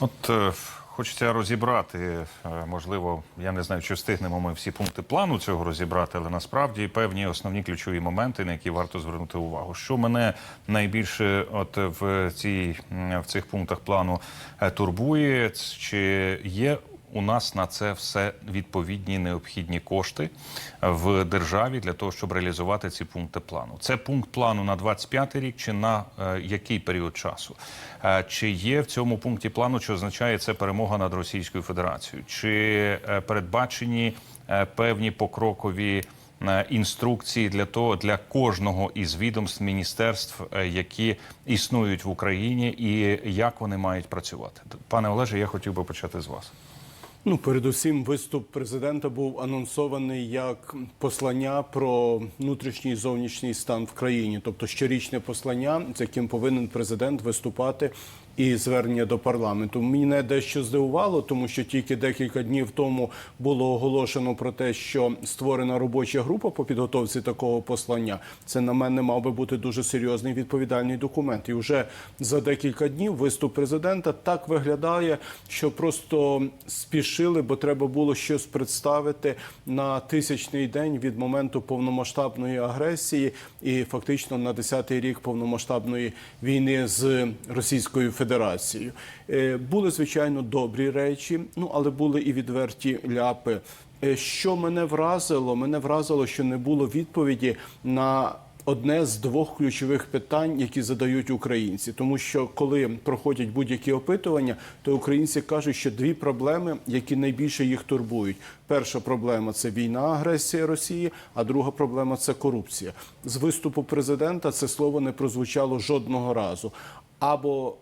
От е, хочеться розібрати, е, можливо, я не знаю, чи встигнемо ми всі пункти плану цього розібрати, але насправді певні основні ключові моменти, на які варто звернути увагу. Що мене найбільше от в цій в цих пунктах плану е, турбує, чи є у нас на це все відповідні необхідні кошти в державі для того, щоб реалізувати ці пункти плану. Це пункт плану на 25 рік чи на е, який період часу? Е, чи є в цьому пункті плану, що означає це перемога над Російською Федерацією? Чи е, передбачені е, певні покрокові? е, Інструкції для того для кожного із відомств міністерств, е, які існують в Україні, і як вони мають працювати, пане Олеже. Я хотів би почати з вас. Ну, передусім, виступ президента був анонсований як послання про внутрішній і зовнішній стан в країні, тобто щорічне послання, з яким повинен президент виступати. І звернення до парламенту мене дещо здивувало, тому що тільки декілька днів тому було оголошено про те, що створена робоча група по підготовці такого послання. Це на мене мав би бути дуже серйозний відповідальний документ. І вже за декілька днів виступ президента так виглядає, що просто спішили, бо треба було щось представити на тисячний день від моменту повномасштабної агресії, і фактично на 10-й рік повномасштабної війни з Російською Федерацією. Е, Були звичайно добрі речі, ну але були і відверті ляпи. Е, Що мене вразило? Мене вразило, що не було відповіді на одне з двох ключових питань, які задають українці, тому що коли проходять будь-які опитування, то українці кажуть, що дві проблеми, які найбільше їх турбують. Перша проблема це війна, агресія Росії, а друга проблема це корупція. З виступу президента це слово не прозвучало жодного разу. Або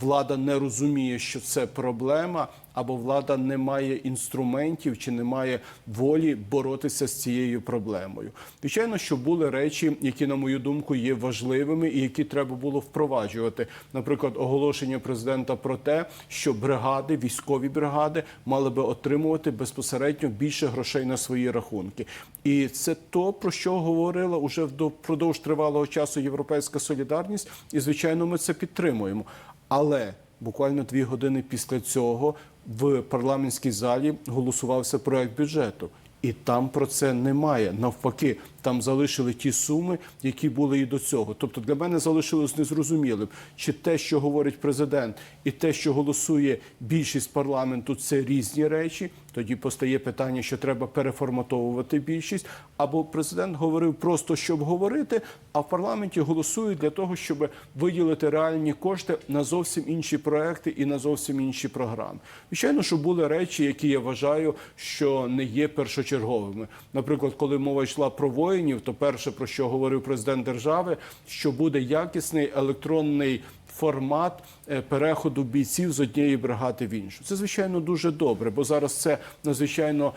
влада не розуміє, що це проблема, або влада не має інструментів чи не має волі боротися з цією проблемою. Звичайно, що були речі, які, на мою думку, є важливими і які треба було впроваджувати. Наприклад, оголошення президента про те, що бригади, військові бригади мали би отримувати безпосередньо більше грошей на свої рахунки. І це то, про що говорила уже впродовж тривалого часу Європейська солідарність, і звичайно, ми це підтримуємо. Але буквально дві години після цього в парламентській залі голосувався проект бюджету. І там про це немає. Навпаки, там залишили ті суми, які були і до цього. Тобто для мене залишилось незрозумілим, чи те, що говорить президент, і те, що голосує більшість парламенту, це різні речі. Тоді постає питання, що треба переформатовувати більшість. Або президент говорив просто щоб говорити, а в парламенті голосують для того, щоб виділити реальні кошти на зовсім інші проекти і на зовсім інші програми. Звичайно, що були речі, які я вважаю, що не є першочерговими. Наприклад, коли мова йшла про воїнів, то перше про що говорив президент держави, що буде якісний електронний. Формат е, переходу бійців з однієї бригади в іншу. Це звичайно дуже добре, бо зараз це надзвичайно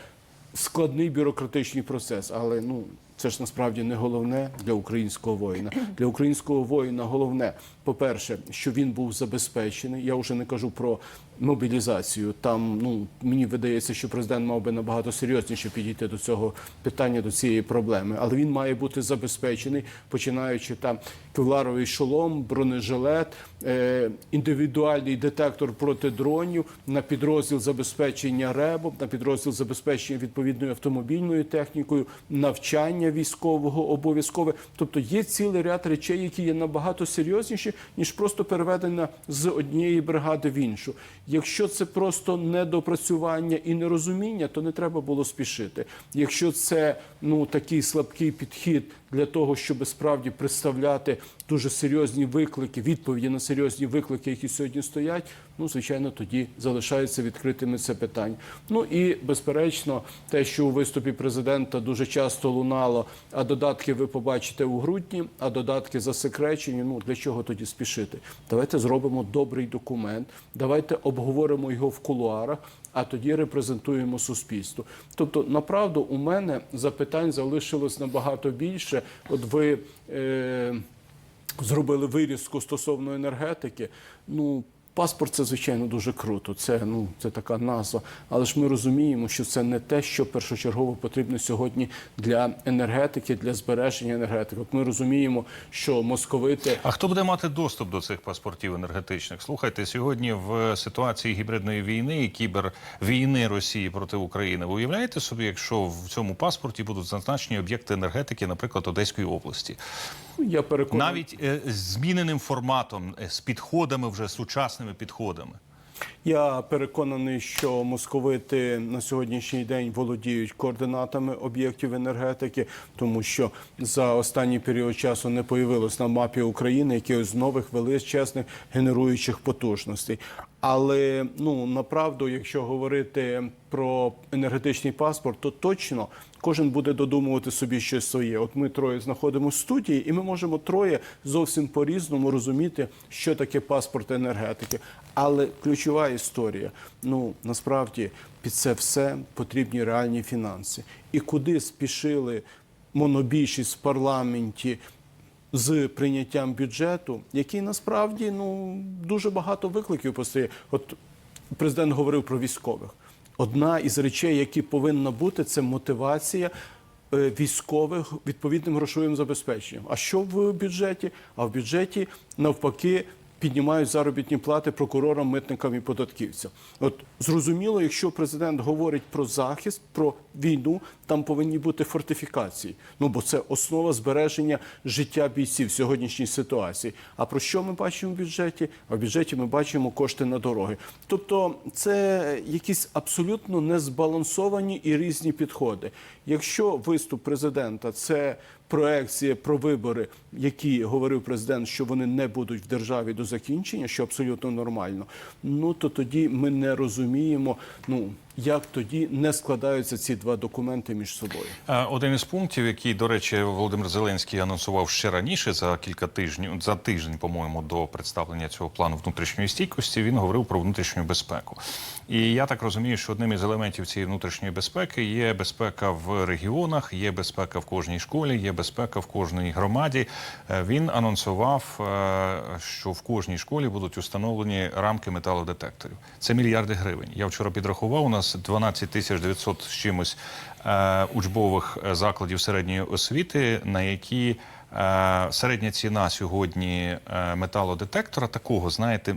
складний бюрократичний процес. Але ну це ж насправді не головне для українського воїна. Для українського воїна головне, по-перше, що він був забезпечений. Я вже не кажу про мобілізацію. Там ну мені видається, що президент мав би набагато серйозніше підійти до цього питання, до цієї проблеми. Але він має бути забезпечений, починаючи там кевларовий шолом, бронежилет, е, індивідуальний детектор проти дронів на підрозділ забезпечення РЕБом, на підрозділ забезпечення відповідною автомобільною технікою, навчання військового обов'язкове. Тобто є цілий ряд речей, які є набагато серйозніші, ніж просто переведення з однієї бригади в іншу. Якщо це просто недопрацювання і нерозуміння, то не треба було спішити. Якщо це ну такий слабкий підхід для того, щоб справді представляти дуже серйозні виклики, відповіді на серйозні виклики, які сьогодні стоять, ну звичайно, тоді залишається відкритими це питання. Ну і безперечно, те, що у виступі президента дуже часто лунало, а додатки ви побачите у грудні, а додатки засекречені. Ну для чого тоді спішити? Давайте зробимо добрий документ, давайте обговоримо його в кулуарах. А тоді репрезентуємо суспільство. Тобто, направду, у мене запитань залишилось набагато більше. От ви е, зробили вирізку стосовно енергетики. Ну Паспорт це звичайно дуже круто. Це ну це така назва. Але ж ми розуміємо, що це не те, що першочергово потрібно сьогодні для енергетики, для збереження енергетики. От ми розуміємо, що московити А хто буде мати доступ до цих паспортів енергетичних? Слухайте, сьогодні в ситуації гібридної війни і кібервійни Росії проти України. Ви уявляєте собі, якщо в цьому паспорті будуть зазначені об'єкти енергетики, наприклад, Одеської області, я переконаний. навіть е, з зміненим форматом, е, з підходами вже сучасними підходами. Я переконаний, що московити на сьогоднішній день володіють координатами об'єктів енергетики, тому що за останній період часу не появилось на мапі України якихось нових величезних генеруючих потужностей. Але ну направду, якщо говорити про енергетичний паспорт, то точно кожен буде додумувати собі щось своє. От ми троє знаходимося в студії, і ми можемо троє зовсім по-різному розуміти, що таке паспорт енергетики. Але ключова історія: ну насправді під це все потрібні реальні фінанси. І куди спішили монобільшість в парламенті з прийняттям бюджету, який насправді ну дуже багато викликів постає. От президент говорив про військових. Одна із речей, які повинна бути, це мотивація е, військових відповідним грошовим забезпеченням. А що в бюджеті? А в бюджеті навпаки піднімають заробітні плати прокурорам, митникам і податківцям. От зрозуміло, якщо президент говорить про захист, про війну, там повинні бути фортифікації. Ну бо це основа збереження життя бійців в сьогоднішній ситуації. А про що ми бачимо в бюджеті? А в бюджеті ми бачимо кошти на дороги. Тобто, це якісь абсолютно незбалансовані і різні підходи. Якщо виступ президента це проекція про вибори, які говорив президент, що вони не будуть в державі до закінчення, що абсолютно нормально. Ну то тоді ми не розуміємо, ну як тоді не складаються ці два документи між собою. Е, Один із пунктів, який, до речі, Володимир Зеленський анонсував ще раніше за кілька тижнів, за тиждень, по-моєму, до представлення цього плану внутрішньої стійкості, він говорив про внутрішню безпеку. І я так розумію, що одним із елементів цієї внутрішньої безпеки є безпека в регіонах, є безпека в кожній школі, є безпека в кожній громаді. Е, Він анонсував, е, що в кожній школі будуть установлені рамки металодетекторів. Це мільярди гривень. Я вчора підрахував. У нас 12 тисяч 900 з чимось е, учбових е, закладів середньої освіти, на які е, середня ціна сьогодні е, металодетектора такого, знаєте,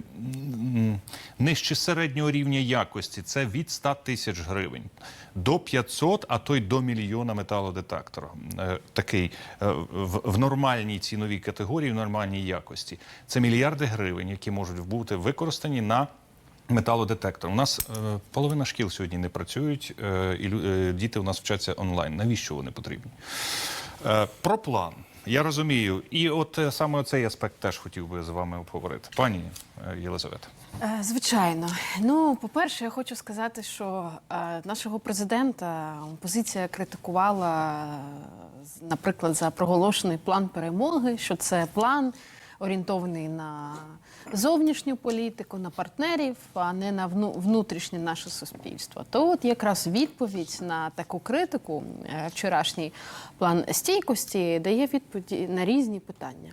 нижче середнього рівня якості. Це від 100 тисяч гривень до 500, а то й до мільйона металодетектора. Е, Такий в нормальній ціновій категорії, в нормальній якості. Це мільярди гривень, які можуть бути використані на Металодетектор. У нас е, половина шкіл сьогодні не працюють, е, і е, діти у нас вчаться онлайн. Навіщо вони потрібні? Е, про план. Я розумію. І от е, саме цей аспект теж хотів би з вами обговорити. Пані е, Єлизавета. Е, Звичайно, ну по-перше, я хочу сказати, що е, нашого президента опозиція критикувала, е, наприклад, за проголошений план перемоги, що це план орієнтований на зовнішню політику, на партнерів, а не на внутрішнє наше суспільство. То от якраз відповідь на таку критику, е, вчорашній план стійкості дає відповіді на різні питання.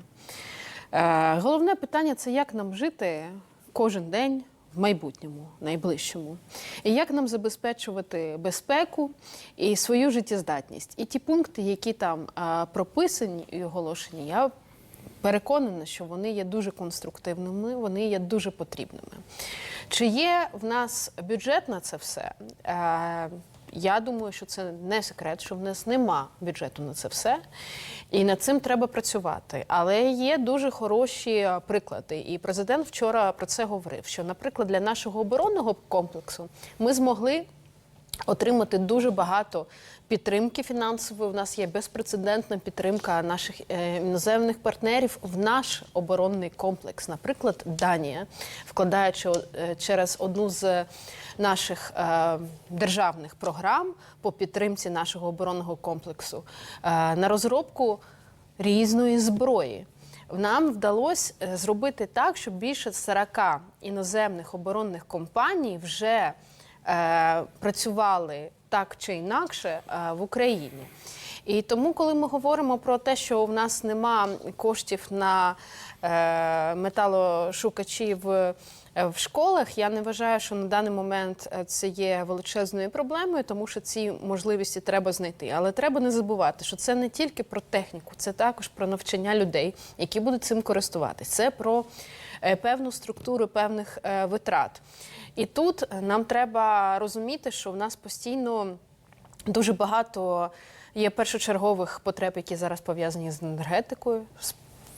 Е, Головне питання це як нам жити кожен день в майбутньому, найближчому, і як нам забезпечувати безпеку і свою життєздатність. І ті пункти, які там е, прописані і оголошені, я переконана, що вони є дуже конструктивними, вони є дуже потрібними. Чи є в нас бюджет на це все? Е, я думаю, що це не секрет, що в нас нема бюджету на це все, і над цим треба працювати. Але є дуже хороші е, приклади. І президент вчора про це говорив: що, наприклад, для нашого оборонного комплексу ми змогли отримати дуже багато підтримки фінансової. У нас є безпрецедентна підтримка наших е, іноземних партнерів в наш оборонний комплекс. Наприклад, Данія, вкладаючи е, через одну з наших е, державних програм по підтримці нашого оборонного комплексу на розробку різної зброї. Нам вдалося зробити так, щоб більше 40 іноземних оборонних компаній вже працювали так чи інакше е, в Україні. І тому, коли ми говоримо про те, що в нас нема коштів на е, металошукачі в Е, В школах я не вважаю, що на даний момент е, це є величезною проблемою, тому що ці можливості треба знайти. Але треба не забувати, що це не тільки про техніку, це також про навчання людей, які будуть цим користуватись. Це про е, певну структуру певних е, витрат. І тут е, нам треба розуміти, що в нас постійно дуже багато є першочергових потреб, які зараз пов'язані з енергетикою,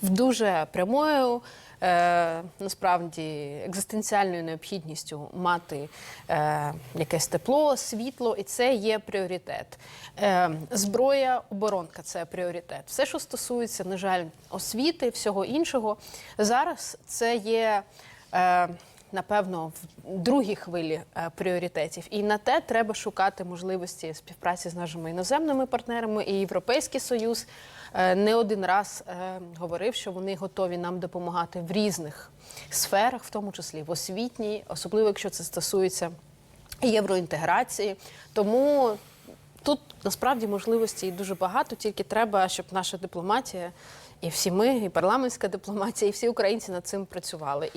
дуже прямою. Е, насправді екзистенціальною необхідністю мати е, якесь тепло, світло, і це є пріоритет. Е, зброя, оборонка це пріоритет. Все, що стосується, на жаль, освіти, всього іншого, зараз це є. Е, Напевно, в другій хвилі е, пріоритетів, і на те треба шукати можливості співпраці з нашими іноземними партнерами. І Європейський Союз не один раз е, говорив, що вони готові нам допомагати в різних сферах, в тому числі в освітній, особливо якщо це стосується євроінтеграції. Тому тут насправді можливостей дуже багато, тільки треба, щоб наша дипломатія. І всі ми, і парламентська дипломатія, і всі українці над цим працювали. І